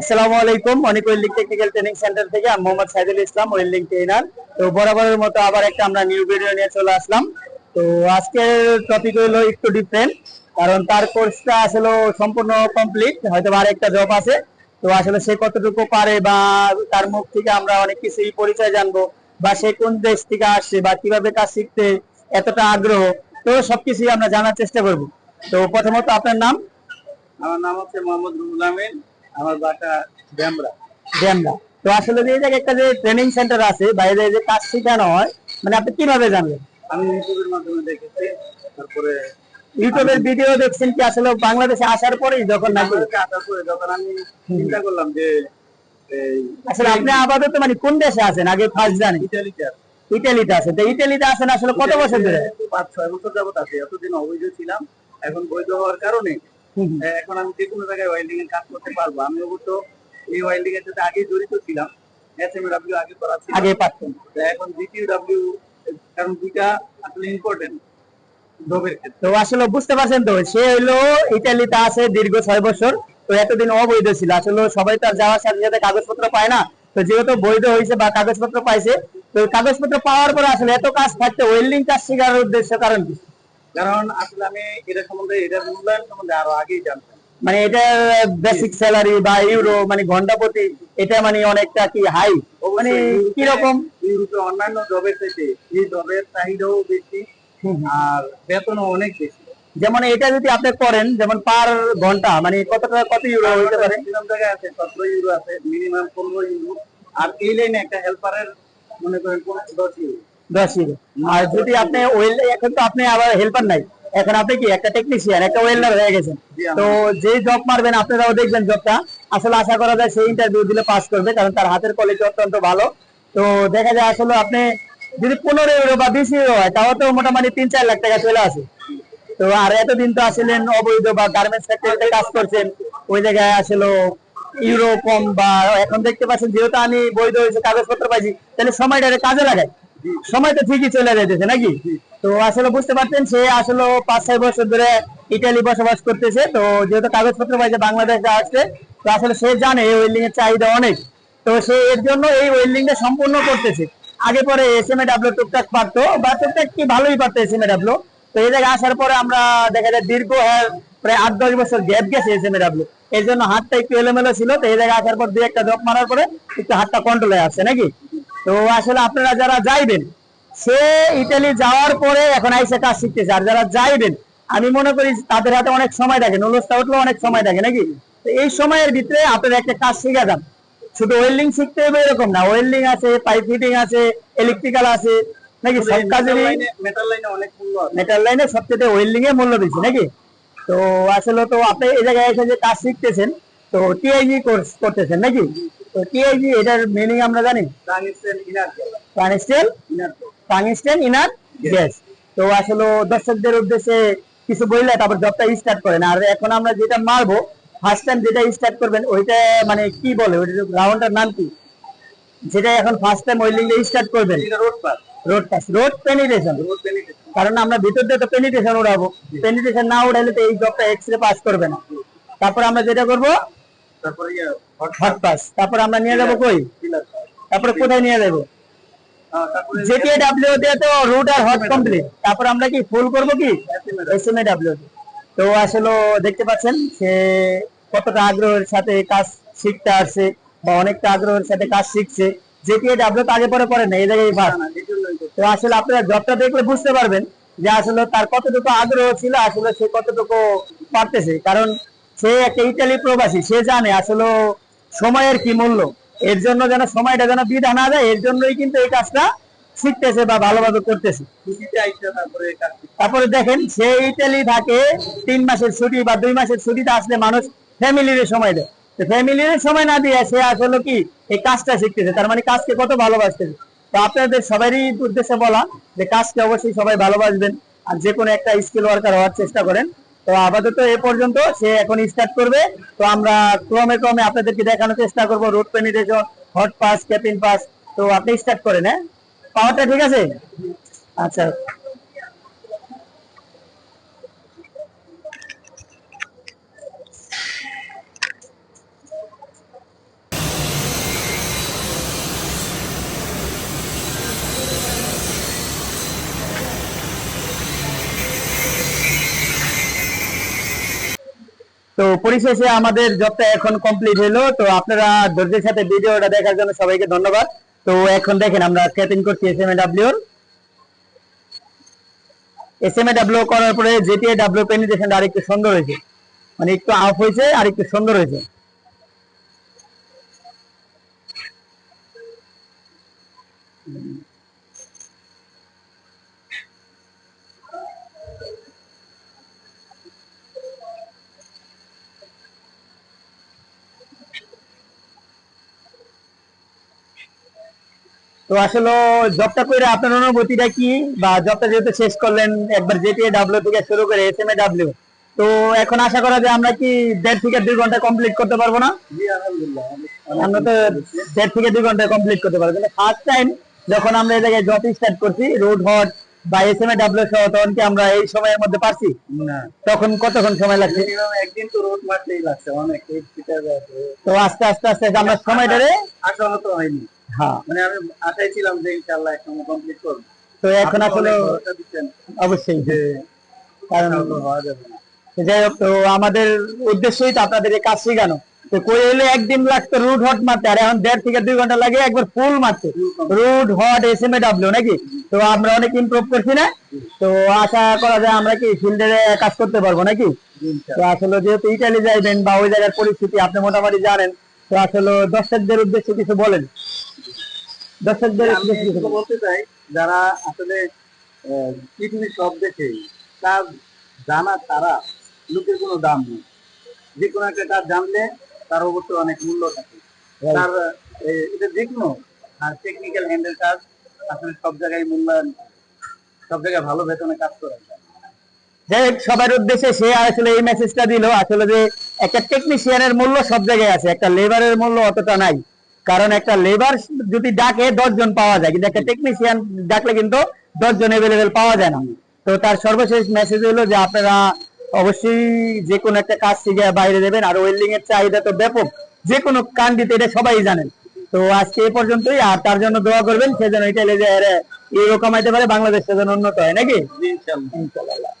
আসসালামু আলাইকুম। অনেক ওয়েল্ডিং টেকনিক্যাল ট্রেনিং সেন্টার থেকে আমি মোহাম্মদ সাইদুল ইসলাম ওয়েল্ডিং ট্রেনার। তো বরাবরের মতো আবার একটা আমরা নিউ ভিডিও নিয়ে চলে আসলাম। তো আজকের টপিক হলো একটু ডিফারেন্ট কারণ তার কোর্সটা আসলে সম্পূর্ণ কমপ্লিট হয়তো আর একটা জব আছে। তো আসলে সে কতটুকু পারে বা তার মুখ থেকে আমরা অনেক কিছুই পরিচয় জানব, বা সে কোন দেশ থেকে আসছে, বা কীভাবে কাজ শিখতে এতটা আগ্রহ, তো সবকিছুই আমরা জানার চেষ্টা করব। তো প্রথমত আপনার নাম? আমার নাম হচ্ছে মোহাম্মদ রুহুল আমিন। আমার ড্যামরা। ড্যামরা। তো আসলে যে একটা যে ট্রেনিং সেন্টার আছে বাইরে যে কাজ শেখানো হয় মানে আপনি কীভাবে জানলেন? আমি ইউটিউবের মাধ্যমে দেখেছি তারপরে ইউটিউবের ভিডিও দেখছেন কি আসলে বাংলাদেশে আসার পরেই যখন নাকি? আসার পরে যখন আমি চিন্তা করলাম যে আসলে আপনি আপাতত মানে কোন দেশে আছেন? আগে ফার্স্ট জানি। ইটালিতে আছে। ইটালিতে আছেন। তো ইটালিতে আছেন আসলে কত বছর ধরে? পাঁচ ছয় বছর যাবত আছে। এতদিন অবৈধ ছিলাম। এখন বৈধ হওয়ার কারণে এখন আমি যে কোনো জায়গায় ওয়েল্ডিং এর কাজ করতে পারব। আমি অবশ্য এই ওয়েল্ডিং এর সাথে আগে জড়িত ছিলাম। এস এম ডাব্লিউ আগে করা ছিল। আগে তো এখন জিটিউ ডাব্লিউ কারণ দুইটা আসলে ইম্পর্টেন্ট তো আসলে বুঝতে পারছেন তো সে হইল ইটালিতে আছে দীর্ঘ ছয় বছর। তো এতদিন অবৈধ ছিল। আসলে সবাই তো আর যাওয়ার সাথে সাথে কাগজপত্র পায় না। তো যেহেতু বৈধ হয়েছে বা কাগজপত্র পাইছে তো কাগজপত্র পাওয়ার পরে আসলে এত কাজ থাকতে ওয়েল্ডিং কাজ শেখার উদ্দেশ্য কারণ কি? কারণ আসলে আমি এটা সম্বন্ধে এটার মূল্যায়ন সম্বন্ধে আরও আগেই জানতাম। মানে এটা বেসিক স্যালারি বা ইউরো মানে ঘণ্টা প্রতি এটা মানে অনেকটা কি হাই মানে কীরকম? ইউরোপে অন্যান্য জবের এই জবের চাহিদাও বেশি আর বেতনও অনেক বেশি। যেমন এটা যদি আপনি করেন যেমন পার ঘণ্টা মানে কত টাকা কত ইউরো হইতে পারে? মিনিমাম জায়গায় আছে সতেরো ইউরো আছে মিনিমাম পনেরো ইউরো আর এই লাইনে একটা হেল্পারের মনে করেন দশ ইউরো দশ ইউরো আর যদি আপনি ওয়েল এখন তো আপনি আবার হেল্পার নাই। এখন আপনি কি একটা টেকনিশিয়ান একটা ওয়েল্ডার হয়ে গেছেন। তো যে জব মারবেন আপনারাও দেখবেন জবটা আসলে আশা করা যায় সেই ইন্টারভিউ দিলে পাস করবে কারণ তার হাতের কোয়ালিটি অত্যন্ত ভালো। তো দেখা যায় আসলে আপনি যদি পনেরো ইউরো বা বিশ ইউরো হয় তাও তো মোটামুটি তিন চার লাখ টাকা চলে আসে। তো আর এতদিন তো আসলেন অবৈধ বা গার্মেন্টস ফ্যাক্টরিতে কাজ করছেন। ওই জায়গায় আসলে ইউরো কম বা এখন দেখতে পাচ্ছেন যেহেতু আমি বৈধ হয়েছে কাগজপত্র পাইছি তাহলে সময়টা কাজে লাগাই। সময় তো ঠিকই চলে যাইতেছে নাকি? তো আসলে বুঝতে পারছেন সে আসলে পাঁচ ছয় বছর ধরে ইটালি বসবাস করতেছে। তো যেহেতু কাগজপত্র পাইছে বাংলাদেশে আসছে তো আসলে সে জানে এই ওয়েল্ডিং এর চাহিদা অনেক। তো সে এর জন্য এই ওয়েল্ডিং টা সম্পূর্ণ করতেছে। আগে পরে এস এম এ ডাব্লিউ টুকটাক পারতো বা টুকটাক কি ভালোই পারতো এস এম এ ডাব্লিউ তো এই জায়গায় আসার পরে আমরা দেখা যায় দীর্ঘ হ্যাঁ, প্রায় আট দশ বছর গ্যাপ গেছে এস এম এ ডাব্লিউ এই জন্য হাতটা একটু এলোমেলো ছিল তো এই জায়গায় আসার পর দুই একটা জব মারার পরে একটু হাতটা কন্ট্রোলে আসছে নাকি? তো আসলে আপনারা যারা যাইবেন সে ইটালি যাওয়ার পরে এখন আইসে কাজ শিখতেছে। আর যারা যাইবেন আমি মনে করি তাদের হাতে অনেক সময় থাকে নলসটা উঠলে অনেক সময় থাকে নাকি? তো এই সময়ের ভিতরে আপনারা একটা কাজ শিখে যান। শুধু ওয়েল্ডিং শিখতে হবে এরকম না ওয়েল্ডিং আছে পাইপ ফিটিং আছে ইলেকট্রিক্যাল আছে নাকি সব কাজেরই মেটাল লাইনে অনেক মূল্য মেটাল লাইনে সবচেয়ে ওয়েল্ডিং এ মূল্য বেশি নাকি? তো আসলে তো আপনি এই জায়গায় এসে যে কাজ শিখতেছেন তো টিআইজি কোর্স করতেছেন নাকি? তো টিআইজি এটার মিনিং আমরা জানি? টাংস্টেন ইনার গ্যাস তো আসলে দর্শকদের উদ্দেশ্যে কিছু বললে তারপর জবটা স্টার্ট করেন। আর এখন আমরা যেটা মারবো ফার্স্ট টাইম যেটা স্টার্ট করবেন ওইটা মানে কি বলে? ওইটা নাম কি? যেটা এখন ফার্স্ট টাইম ওয়েল্ডিং স্টার্ট করবেন। Root pass root pass root penetration কারণ আমরা ভিতর দিয়ে তো পেনিটেশন উড়াবো। পেনিটেশন না উড়াইলে তো এই জবটা এক্সরে পাস করবে না। তারপর আমরা যেটা করব? তারপরে হট পাস। তারপর আমরা নিয়ে যাব কই? তারপরে কোথায় নিয়ে যাব? জেটিএ ডাব্লিউ দিয়ে তো রুট আর হট কমপ্লিট তারপর আমরা কি ফুল করব কি? এসএমএ ডাব্লিউ তো। আসলে দেখতে পাচ্ছেন সে কতটা আগ্রহের সাথে কাজ শিখতে আসছে বা অনেকটা আগ্রহের সাথে কাজ শিখছে। জেটিএ ডাব্লিউ তো আগে পরে পরে না এই জায়গায় ফার্স্ট তো। আসলে আপনারা জবটা দেখলে বুঝতে পারবেন যে আসলে তার কতটুকু আগ্রহ ছিল আসলে সে কতটুকু পারতেছে। কারণ সে একটা ইটালি প্রবাসী, সে জানে আসলে সময়ের কি মূল্য। এর জন্য যেন সময়টা যেন বিধা না যায়, এর জন্যই কিন্তু এই কাজটা শিখতেছে বা ভালোভাবে করতেছে। তারপরে দেখেন, সে ইটালি থাকে, তিন মাসের ছুটি বা দুই মাসের ছুটিতে আসলে মানুষ ফ্যামিলির সময় দেয়। ফ্যামিলির সময় না দিয়ে সে আসলে কি, এই কাজটা শিখতেছে। তার মানে কাজকে কত ভালোবাসতেছে। তো আপনাদের সবারই উদ্দেশ্যে বলা যে কাজকে অবশ্যই সবাই ভালোবাসবেন। আর যে কোনো একটা স্কিল ওয়ার্কার হওয়ার চেষ্টা করেন। তো আপাতত এ পর্যন্ত সে এখন স্টার্ট করবে। তো আমরা ক্রমে ক্রমে আপনাদেরকে দেখানোর চেষ্টা করব। Root penetration hot pass capping pass তো আপনি স্টার্ট করেন হ্যাঁ? পাওয়ারটা ঠিক আছে? আচ্ছা। তো পরিশেষে আমাদের জবটা এখন কমপ্লিট হলো। তো আপনারা ধৈর্যের সাথে ভিডিওটা দেখার জন্য সবাইকে ধন্যবাদ। তো এখন দেখেন, আমরা ক্যাপিং করছি S M A S M A W করার পরে জেটিএ ডাব্লিউ পেনিটেশনটা আরেকটু সুন্দর হয়েছে। মানে একটু আপ হয়েছে আর একটু সুন্দর হয়েছে। তো আসলে জবটা করে আপনার অনুভূতিটা কি? বা জবটা যেহেতু শেষ করলেন একবার জেটিএ ডাব্লিউ থেকে শুরু করে এস এম এ ডাব্লিউ তো এখন আশা করা যে আমরা কি দেড় থেকে দুই ঘণ্টা কমপ্লিট করতে পারব না? আমরা তো দেড় থেকে দুই ঘণ্টা কমপ্লিট করতে পারব। ফার্স্ট টাইম যখন আমরা এই জায়গায় জব স্টার্ট করছি রোড হট বা এস এম এ ডাব্লিউ সহ তখন কি আমরা এই সময়ের মধ্যে পারছি? না। তখন কতক্ষণ সময় লাগছে? একদিন তো রোড মারতেই লাগছে অনেক। তো আস্তে আস্তে আস্তে আমরা সময়টারে আশা মতো হয়নি। হ্যাঁ। মানে আমি আশায় ছিলাম যে ইনশাআল্লাহ কমপ্লিট করব। তো এখন আসলে অবশ্যই। যে কারণ। তো যাই হোক তো আমাদের উদ্দেশ্যই তো আপনাদের কাজ শেখানো তো কই এলে একদিন লাগতো রুট হট মারতে আর এখন দেড় থেকে দুই ঘণ্টা লাগে একবার ফুল মারতে। Root hot S M A W নাকি? তো আমরা অনেক ইমপ্রুভ করছি না? তো আশা করা যায় আমরা কি ফিল্ডে কাজ করতে পারব নাকি? তো আসলে যেহেতু ইটালি যাইবেন বা ওই জায়গার পরিস্থিতি আপনি মোটামুটি জানেন তো আসলে দর্শকদের উদ্দেশ্যে কিছু বলেন। দর্শকদের উদ্দেশ্যে কিছু বলতে চাই যারা আসলে পৃথিবীর সব দেখে তার জানা তারা লোকের কোনো দাম নেই। যে কোনো একটা কাজ জানলে তার অবশ্যই অনেক মূল্য থাকে। তার এটা যে কোনো আর টেকনিক্যাল হ্যান্ডেল কাজ আসলে সব জায়গায় মূল্যায়ন সব জায়গায় ভালো বেতনে কাজ করা সবার উদ্দেশ্যে সে আসলে এই মেসেজটা দিল আসলে যে একটা টেকনিশিয়ানের মূল্য সব জায়গায় আছে একটা লেবারের মূল্য অতটা নাই। কারণ একটা লেবার যদি ডাকে দশ জন পাওয়া যায় কিন্তু একটা টেকনিশিয়ান ডাকলে কিন্তু দশ জন এভেলেবেল পাওয়া যায় না। তো তার সর্বশেষ মেসেজ হলো যে আপনারা অবশ্যই যে কোনো একটা কাজ শিখে বাইরে দেবেন। আর ওয়েল্ডিং এর চাহিদা তো ব্যাপক। যে কোনো কান্ডিতে এটা সবাই জানেন। তো আজকে এই পর্যন্তই। আর তার জন্য দোয়া করবেন সে যেন ইউরো কামাইতে পারে বাংলাদেশ যেন উন্নত হয় নাকি? ইনশাআল্লাহ